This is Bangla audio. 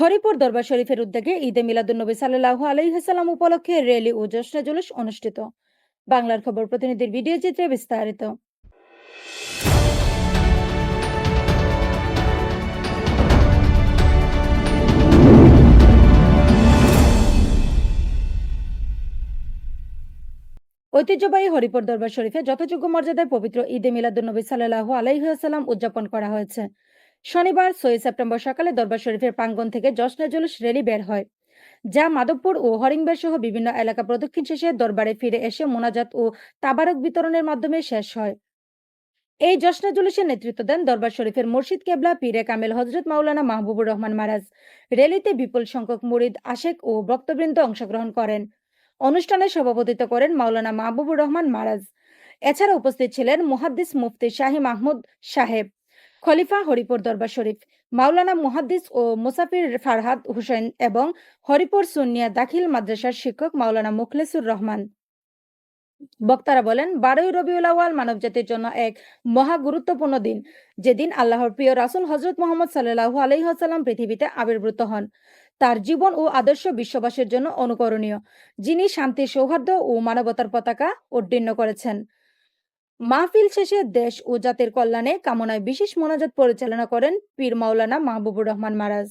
হরিপুর দরবার শরীফের উদ্যোগে ঈদে মিলাদুন্নবী সাল্লাহ আলহিহাসাল্লাম উপলক্ষে র্যালি ও জশ্নে জুলুস অনুষ্ঠিত। বাংলার খবর প্রতিনিধির ভিডিও চিত্রে বিস্তারিত। ঐতিহ্যবাহী হরিপুর দরবার শরীফে যথাযোগ্য মর্যাদায় পবিত্র ঈদে মিলাদুন্নবী সাল্লাহ আলাইহাসাল্লাম উদযাপন করা হয়েছে। শনিবার ছয় সেপ্টেম্বর সকালে দরবার শরীফের প্রাঙ্গণ থেকে জশ্নে জুলুস র্যালি বের হয়, যা মাধবপুর ও হরিংবের সহ বিভিন্ন এলাকা প্রদক্ষিণ শেষে দরবারে ফিরে এসে মোনাজাত ও তাবারক বিতরণের মাধ্যমে শেষ হয়। এই জশ্নে জুলুসের নেতৃত্ব দেন দরবার শরীফের মুর্শিদ কেবলা পীরে কামেল হজরত মাওলানা মাহবুবুর রহমান মারাজ। র্যালিতে বিপুল সংখ্যক মুরিদ, আশেক ও ভক্তবৃন্দ অংশগ্রহণ করেন। অনুষ্ঠানে সভাপতিত্ব করেন মাওলানা মাহবুবুর রহমান মারাজ। এছাড়া উপস্থিত ছিলেন মুহাদ্দিস মুফতি শাহী মাহমুদ সাহেব। খলিফা হরিপুর দরবার শরীফ। মাওলানা মুহাদ্দিস ও মুসাফির ফারহাদ হুসেন এবং হরিপুর সুনিয়া দাখিল মাদ্রাসার শিক্ষক মাওলানা মুখলেসুর রহমান। বক্তারা বলেন, বারোই রবিউল আওয়াল মানবজাতির জন্য এক মহা গুরুত্বপূর্ণ দিন। যেদিন আল্লাহর প্রিয় রাসুল হজরত মোহাম্মদ সাল্লাহু আলহিহাসাল্লাম পৃথিবীতে আবির্ভূত হন। তার জীবন ও আদর্শ বিশ্ববাসীর জন্য অনুকরণীয়, যিনি শান্তি, সৌহার্দ্য ও মানবতার পতাকা উড্ডীন করেছেন। মাহফিল শেষে দেশ ও জাতির কল্যাণে কামনায় বিশেষ মোনাজাত পরিচালনা করেন পীর মাওলানা মাহবুবুর রহমান মারাজ।